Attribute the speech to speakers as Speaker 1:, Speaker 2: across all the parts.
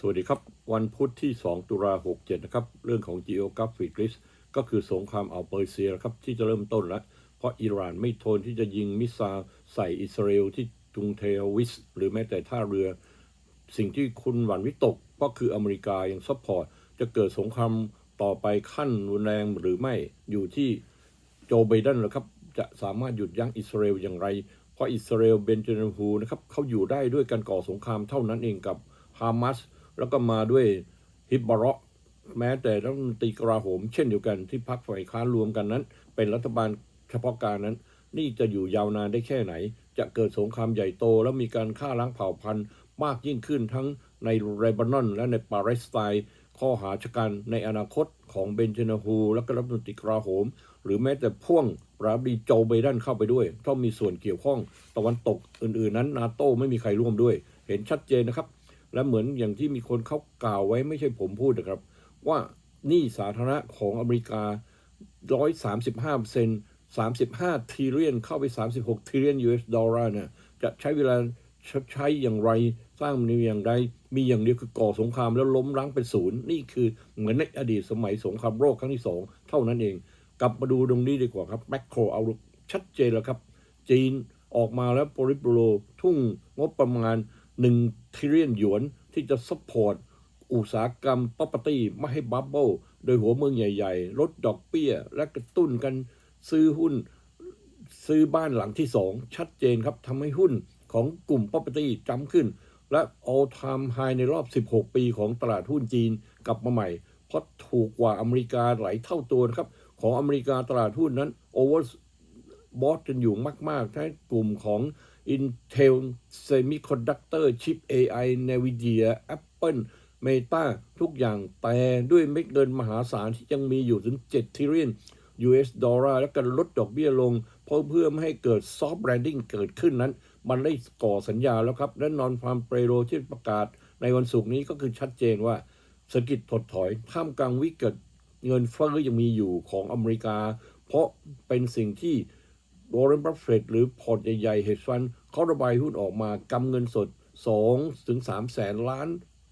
Speaker 1: สวัสดีครับ วันพุธที่ 2 ตุลา67 นะครับ เรื่องของ Geographic Risk ก็คือสงครามอัลเปอร์เซียครับ ที่จะเริ่มต้นแล้ว เพราะอิหร่านไม่ทนที่จะยิงมิสไซล์ใส่อิสราเอลที่กรุงเทลวิส หรือแม้แต่ท่าเรือ สิ่งที่คุณหวั่นวิตก ก็คืออเมริกายังซัพพอร์ต จะเกิดสงครามต่อไปขั้นรุนแรงหรือไม่อยู่ที่โจไบเดนนะครับจะสามารถหยุดยั้งอิสราเอลอย่างไร เพราะอิสราเอลเบนจามินฮูนะครับเขาอยู่ได้ด้วยการก่อสงครามเท่านั้นเองกับฮามาส แล้วก็มาด้วยฮิบบาระแม้แต่รัฐมนตรีกลาโหม เช่นเดียวกันที่พักฝ่ายค้านรวมกันนั้น เป็นรัฐบาลเฉพาะการนั้น นี่จะอยู่ยาวนานได้แค่ไหน จะเกิดสงครามใหญ่โต แล้วมีการฆ่าล้างเผ่าพันธุ์ มากยิ่งขึ้นทั้งในเลบานอนและในปาเลสไตน์ข้อหาชะกันในอนาคตของเบนจาฮูและก็รัฐมนตรีกลาโหม หรือแม้แต่พ่วงปราบดีโจไบเดนเข้าไปด้วย ต้องมีส่วนเกี่ยวข้องตะวันตกอื่นๆนั้น นาโต้ไม่มีใครร่วมด้วย เห็นชัดเจนนะครับ และเหมือนอย่างที่มีคนเขากล่าวไว้ไม่ใช่ผมพูดนะครับ ว่านี้สาธารณะของอเมริกา 135เซน35ทริเลียนเข้าไป 36ทริเลียน US ดอลลาร์เนี่ยจะใช้เวลาใช้อย่างไรสร้างมันอย่างไรมีอย่างเดียวคือก่อสงครามแล้วล้มล้างเป็นศูนย์ นี่คือเหมือนในอดีตสมัยสงครามโลกครั้งที่สองเท่านั้นเอง กลับมาดูตรงนี้ดีกว่าครับแมคโครเอาชัดเจนแล้วครับ จีนออกมาแล้วโปริโปโลทุ่งงบประมาณ 1ทริเลียนหยวนที่จะซัพพอร์ตอุตสาหกรรม property ไม่ให้บับเบิลโดยหัวเมืองใหญ่ๆ ลดดอกเบี้ย และกระตุ้นกันซื้อหุ้นซื้อบ้านหลังที่สองชัดเจนครับทำให้หุ้นของกลุ่ม property จำขึ้น และ all time high ในรอบ 16 ปีของตลาดหุ้นจีนกลับมาใหม่ เพราะถูกกว่าอเมริกาหลายเท่าตัวครับ ของอเมริกาตลาดหุ้นนั้น over บอสกันอยู่มาก ๆ ทั้งกลุ่มของ Intel Semiconductor Chip AI Nvidia Apple Meta ทุกอย่างแต่ด้วยเม็ดเงินมหาศาลที่ยังมีอยู่ถึง7ทริลเลียน US ดอลลาร์และการลดดอกเบี้ยลง เพราะเพื่อไม่ให้เกิด soft landing เกิดขึ้นนั้น มันได้ก่อสัญญาแล้วครับ และนอนฟาร์มเปโรที่ประกาศ ในวันศุกร์นี้ก็คือชัดเจนว่าเศรษฐกิจถดถอยท่ามกลางวิกฤตเงินเฟ้อยังมีอยู่ของอเมริกา เพราะเป็นสิ่งที่ วอร์เรนบัฟเฟตหรือพอร์ตใหญ่ๆเฮดฟันเขาระบายหุ้นออกมากำเงินสด 2 ถึง 3 แสนล้าน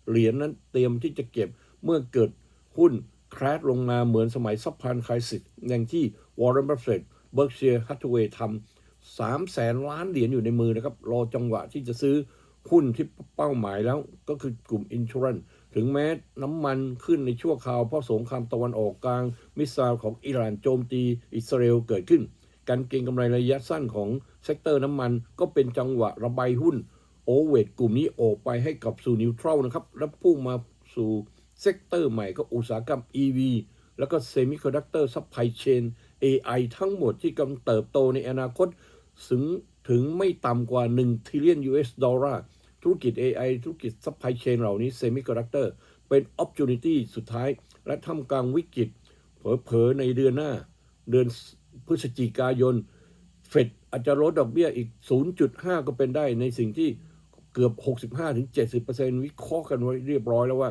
Speaker 1: เหรียญนั้นเตรียมที่จะเก็บเมื่อเกิดหุ้นคราชลงมาเหมือนสมัยซับพลานคริสิสอย่างที่วอร์เรนบัฟเฟตเบิร์กเชียร์ฮัตเวย์ทำสามแสนล้านเหรียญอยู่ในมือนะครับ รอจังหวะที่จะซื้อหุ้นที่เป้าหมายแล้วก็คือกลุ่มอินช r รันถึงแม้น้ำมันขึ้นในชั่วคราวเพราะสงครามตะวันออกกลาง มิสไซล์ของอิหร่านโจมตีอิสราเอลเกิดขึ้น การเก็งกำไรระยะสั้นของเซกเตอร์น้ำมัน ก็เป็นจังหวะระบายหุ้นโอเวตกลุ่มนี้ออกไปให้กับสู่นิวทรัลนะครับ แล้วพุ่งมาสู่เซกเตอร์ใหม่ก็อุตสาหกรรม EV แล้วก็เซมิคอนดักเตอร์ซัพพลายเชน AI ทั้งหมดที่กำลังเติบโตในอนาคตถึงถึงไม่ต่ำกว่า1ทริลเลียน US ดอลลาร์ธุรกิจ AI ธุรกิจซัพพลายเชนเหล่านี้เซมิคอนดักเตอร์เป็น opportunity สุดท้าย และทำกลางวิกฤตเผลอๆในเดือนหน้า เดือน พฤศจิกายน เฟดอาจจะลดดอกเบี้ยอีก 0.5 ก็เป็นได้ในสิ่งที่เกือบ 65-70%วิเคราะห์กันไว้เรียบร้อยแล้วว่า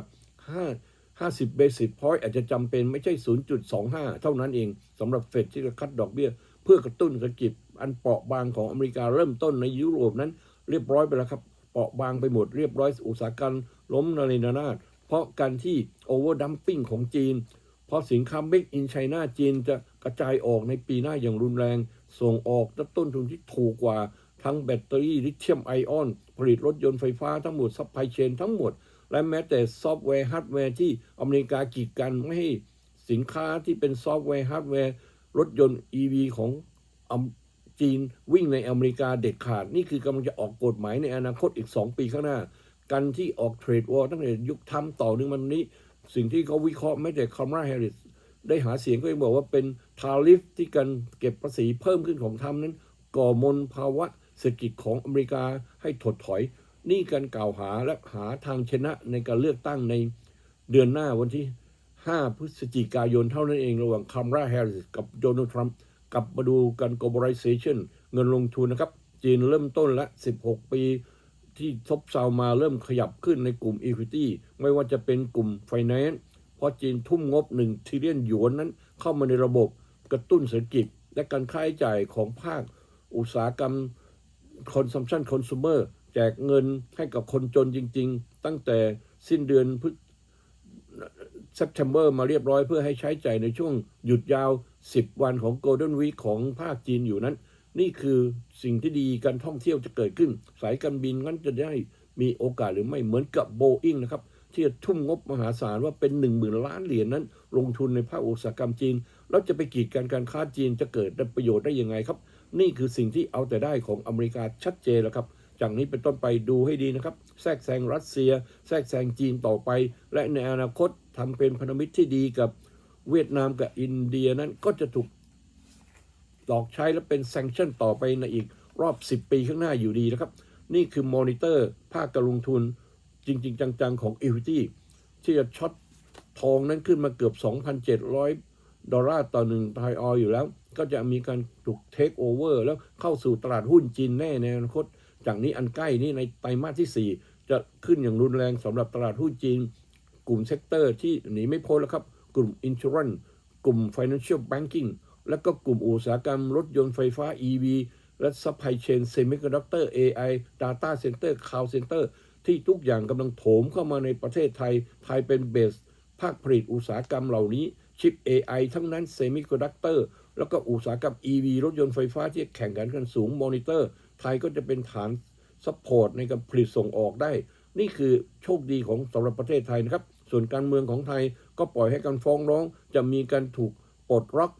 Speaker 1: 5 50 basic point อาจจะจำเป็นไม่ใช่ 0.25 เท่านั้นเองสำหรับเฟดที่จะคัดดอกเบี้ย เพื่อกระตุ้นเศรษฐกิจอันเปราะบางของอเมริกาเริ่มต้นในยุโรปนั้น เรียบร้อยไปแล้วครับ เปราะบางไปหมดเรียบร้อยอุตสาหกรรมล้มนาเรนานาดเพราะการที่โอเวอร์ดัมปิ้งของจีน เพราะสินค้า Make in China จีนจะกระจายออกในปีหน้าอย่างรุนแรง ส่งออกและต้นทุนที่ถูกกว่าทั้งแบตเตอรี่ลิเธียมไอออน ผลิตรถยนต์ไฟฟ้าทั้งหมดซัพพลายเชนทั้งหมด และแม้แต่ซอฟต์แวร์ฮาร์ดแวร์ที่อเมริกากีดกันไม่ให้สินค้าที่เป็นซอฟต์แวร์ฮาร์ดแวร์รถยนต์ EV ของจีนวิ่งในอเมริกาเด็ดขาด นี่คือกำลังจะออกกฎหมายในอนาคตอีก 2 ปีข้างหน้า กันที่ออกเทรดวอร์ตั้งแต่ยุคทำต่อหนึ่องมันนี้ สิ่งที่เขาวิเคราะห์ไม่แต่คาร์มาแฮริสได้หาเสียงก็ยังบอกว่าเป็นทาริฟที่การเก็บภาษีเพิ่มขึ้นของทำนั้น ก่อมลภาวะเศรษฐกิจของอเมริกาให้ถดถอย นี่การกล่าวหาและหาทางชนะในการเลือกตั้งในเดือนหน้าวันที่ 5 พฤศจิกายนเท่านั้นเองระหว่างคาร์มาแฮริสกับโดนัลด์ทรัมป์กลับมาดูกัน globalization เงินลงทุนนะครับ จีนเริ่มต้นละ 16 ปี ที่ซบเซามาเริ่มขยับขึ้นในกลุ่ม Equity ไม่ว่าจะเป็นกลุ่ม Finance เพราะจีนทุ่มงบ1ทริเลียนหยวนนั้นเข้ามาในระบบกระตุ้นเศรษฐกิจ และการค่าใช้จ่ายของภาค อุตสาหกรรม consumption consumer แจกเงินให้กับคนจนจริง ๆ ตั้งแต่สิ้นเดือนพฤ September มาเรียบร้อยเพื่อให้ใช้ใจ่ายในช่วงหยุดยาว 10 วันของ Golden Week ของภาคจีนอยู่นั้น นี่คือสิ่งที่ดีการท่องเที่ยวจะเกิดขึ้น สายการบินงั้นจะได้มีโอกาสหรือไม่เหมือนกับ Boeing นะครับ ที่จะทุ่มงบมหาศาลว่าเป็น1 0,000 ล้านเหรียญนั้น ลงทุนในภาคอุตสาหกรรมจีน แล้วจะไปกีดกันการค้าจีนจะเกิดประโยชน์ได้ยังไงครับ นี่คือสิ่งที่เอาแต่ได้ของอเมริกาชัดเจนแล้วครับจากนี้เป็นต้นไปดูให้ดีนะครับ แทรกแซงรัสเซีย แทรกแซงจีนต่อไป และในอนาคตทำเป็นพันธมิตรที่ดีกับเวียดนามกับอินเดียนั้นก็จะถูก หลอกใช้และเป็นแซงชั่นต่อไปในอีกรอบ 10 ปีข้างหน้าอยู่ดีนะครับ นี่คือมอนิเตอร์ภาคการลงทุนจริง ๆ จัง ๆ ของ Equity ที่จะช็อตทองนั้นขึ้นมาเกือบ 2,700 ดอลลาร์ต่อหนึ่งไทยออยอยู่แล้ว ก็จะมีการถูกเทคโอเวอร์แล้วเข้าสู่ตลาดหุ้นจีนแน่ในอนาคต จากนี้อันใกล้นี้ในไตรมาสที่ 4 จะขึ้นอย่างรุนแรงสำหรับตลาดหุ้นจีน กลุ่มเซกเตอร์ที่หนีไม่พ้นแล้วครับ กลุ่ม Insurance กลุ่ม Financial Banking แล้วก็กลุ่มอุตสาหกรรมรถยนต์ไฟฟ้า EV และ Supply Chain Semiconductor AI Data Center Cloud Center ที่ทุกอย่างกำลังโถมเข้ามาในประเทศไทย ไทยเป็นเบส ภาคผลิตอุตสาหกรรมเหล่านี้ ชิป AI ทั้งนั้น Semiconductor แล้วก็อุตสาหกรรม EV รถยนต์ไฟฟ้าที่แข่งกันกันสูงมอนิเตอร์ ไทยก็จะเป็นฐานซัพพอร์ตในการผลิตส่งออกได้ นี่คือโชคดีของสำหรับประเทศไทยนะครับ ส่วนการเมืองของไทยก็ปล่อยให้การฟ้องร้อง จะมีการถูกปลดล็อก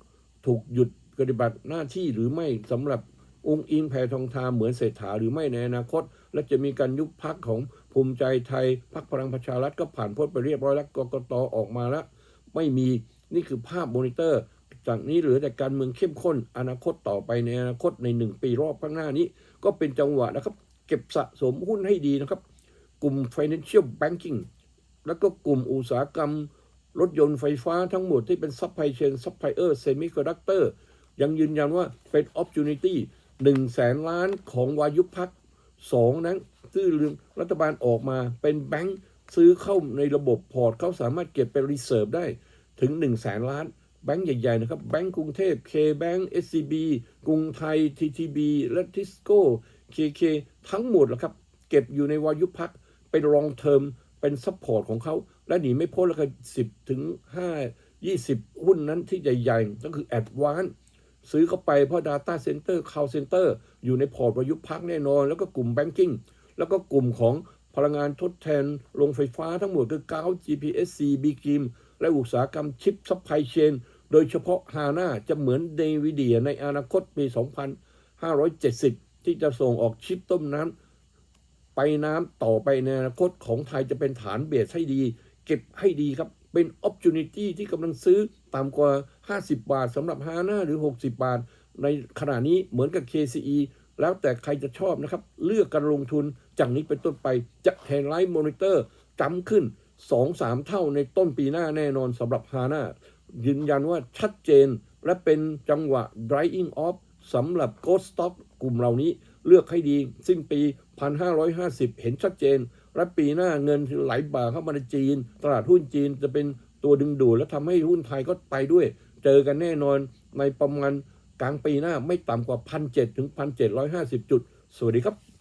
Speaker 1: ถูกหยุดปฏิบัติหน้าที่หรือไม่สำหรับองค์อิงแพทองทานเหมือนเศรษฐาหรือไม่ในอนาคต และจะมีการยุบพักของภูมิใจไทยพักพลังประชารัฐก็ผ่านพ้นไปเรียบร้อยแล้วกกตออกมาแล้วไม่มีนี่คือภาพมอนิเตอร์ จากนี้เหลือแต่การเมืองเข้มข้น อนาคตต่อไปในอนาคตในหนึ่งปีรอบข้างหน้านี้ ก็เป็นจังหวะนะครับ เก็บสะสมหุ้นให้ดีนะครับ กลุ่ม financial banking แล้วก็กลุ่มอุตสาหกรรม รถยนต์ไฟฟ้าทั้งหมดที่เป็น supply chain supplier semiconductor ยังยืนยันว่าเป็น opportunity 1แสนล้านของวายุพักสองนั้นที่รัฐบาลออกมาเป็นแบงค์ซื้อเข้าในระบบพอร์ตเขาสามารถเก็บเป็น reserve ได้ถึง1แสนล้าน แบงค์ใหญ่ ๆ นะครับ แบงก์กรุงเทพ K Bank SCB กรุงไทย TTB และทิสโก้ KK ทั้งหมดแหละครับ เก็บอยู่ในวายุพักเป็น long term เป็นซัพพอร์ตของเขาและหนีไม่พ้นแล้วก็สิบถึงห้ายี่สิบหุ้นนั้นที่ใหญ่ๆ ก็คือ Advance ซื้อเข้าไปเพราะ Data Center Cloud Center อยู่ในพอร์ตประยุกต์พักแน่นอน แล้วก็กลุ่ม Banking แล้วก็กลุ่มของพลังงานทดแทนโรงไฟฟ้าทั้งหมดคือก้าว GPSC b g i m และอุตสาหกรรมชิปซัพพลายเชนโดยเฉพาะ HANA จะเหมือน NVIDIA ในอนาคตปี 2570 ที่จะส่งออกชิปต้มน้ำไปน้ำต่อไปในอนาคตของไทยจะเป็นฐานเบสให้ดี เก็บให้ดีครับ เป็น opportunity ที่กำลังซื้อต่ำกว่า 50 บาทสำหรับฮาน่าหรือ 60 บาท ในขณะนี้เหมือนกับ KCE แล้วแต่ใครจะชอบนะครับ เลือกการลงทุนจากนี้เป็นต้นไปจะแฮนไลท์มอนิเตอร์จำขึ้น 2-3 เท่าในต้นปีหน้าแน่นอนสำหรับฮาน่ายืนยันว่าชัดเจนและเป็นจังหวะ drying off สำหรับ Ghost Stock กลุ่มเหล่านี้เลือกให้ดี สิ้นปี 1,550 เห็นชัดเจน และปีหน้าเงินไหลบ่าเข้ามาในจีน ตลาดหุ้นจีนจะเป็นตัวดึงดูดและทำให้หุ้นไทยก็ไปด้วย เจอกันแน่นอนในประมาณกลางปีหน้าไม่ต่ำกว่า 1,700 ถึง 1,750 จุด สวัสดีครับ